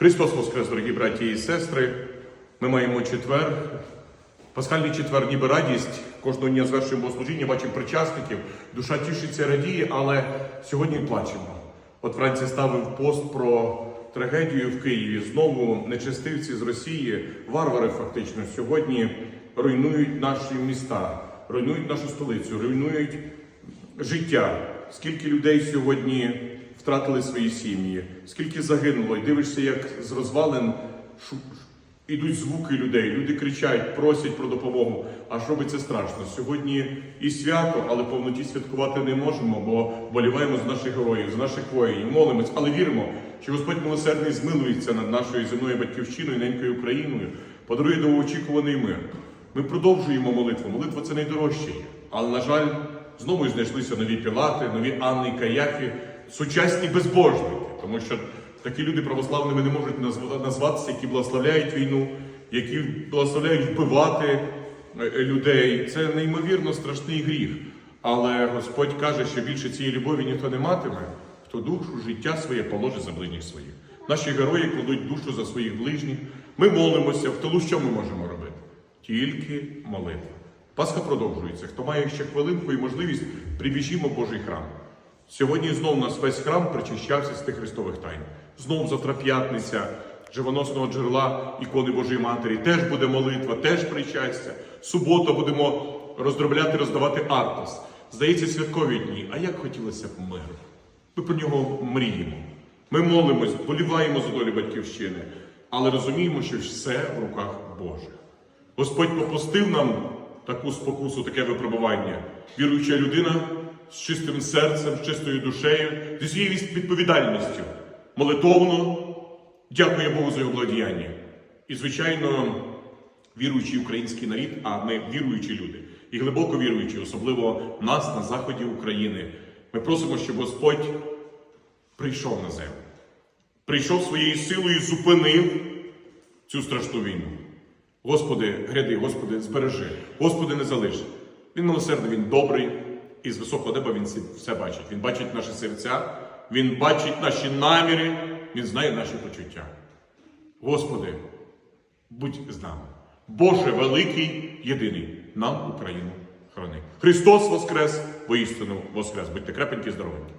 Христос Воскрес, дорогі браті і сестри. Ми маємо четвер. Пасхальний четвер, ніби радість. Кожного дня звершуємо богослужіння, бачимо причасників. Душа тішиться, радіє, але сьогодні плачемо. От Франція ставив пост про трагедію в Києві. Знову нечестивці з Росії, варвари фактично, сьогодні руйнують наші міста, руйнують нашу столицю, руйнують життя. Скільки людей сьогодні втратили свої сім'ї, скільки загинуло, і дивишся, як з розвалин шу- ідуть звуки людей, люди кричать, просять про допомогу. Аж робиться страшно. Сьогодні і свято, але повноті святкувати не можемо, бо боліваємо з наших героїв, з наших воїнів, молимось, але віримо, що Господь милосердний змилується над нашою земною батьківщиною, ненькою Україною, подарує довгоочікуваний мир. Ми продовжуємо молитву. Молитва це найдорожче. Але, на жаль, знову знайшлися нові Пілати, нові Анни і Каяфі, сучасні безбожники, тому що такі люди православними не можуть назватися, які благословляють війну, які благословляють вбивати е, е, людей. Це неймовірно страшний гріх. Але Господь каже, що більше цієї любові ніхто не матиме, хто душу, життя своє положить за ближніх своїх. Наші герої кладуть душу за своїх ближніх. Ми молимося. В тилу що ми можемо робити? Тільки молитва. Пасха продовжується. Хто має ще хвилинку і можливість, прибіжімо в Божий храм. Сьогодні знов у нас весь храм причащався з тих Христових тайн. Знов завтра п'ятниця живоносного джерела ікони Божої Матері. Теж буде молитва, теж причастя. Субота будемо роздробляти, роздавати артос. Здається, святкові дні. А як хотілося б миру? Ми про нього мріємо. Ми молимось, боліваємо за долю батьківщини, але розуміємо, що все в руках Божих. Господь попустив нам таку спокусу, таке випробування. Віруюча людина з чистим серцем, з чистою душею, зі своєю відповідальністю, молитовно дякує Богу за його благодіяння. І, звичайно, віруючий український народ, а ми віруючі люди, і глибоко віруючі, особливо нас на заході України. Ми просимо, щоб Господь прийшов на землю, прийшов своєю силою, і зупинив цю страшну війну. Господи, гряди, Господи, збережи, Господи, не залиш. Він милосердний, він добрий, і з високого неба він все бачить. Він бачить наші серця, він бачить наші наміри, він знає наші почуття. Господи, будь з нами. Боже великий, єдиний, нам Україну храни. Христос Воскрес, воістину Воскрес. Будьте крепенькі, здоровенькі.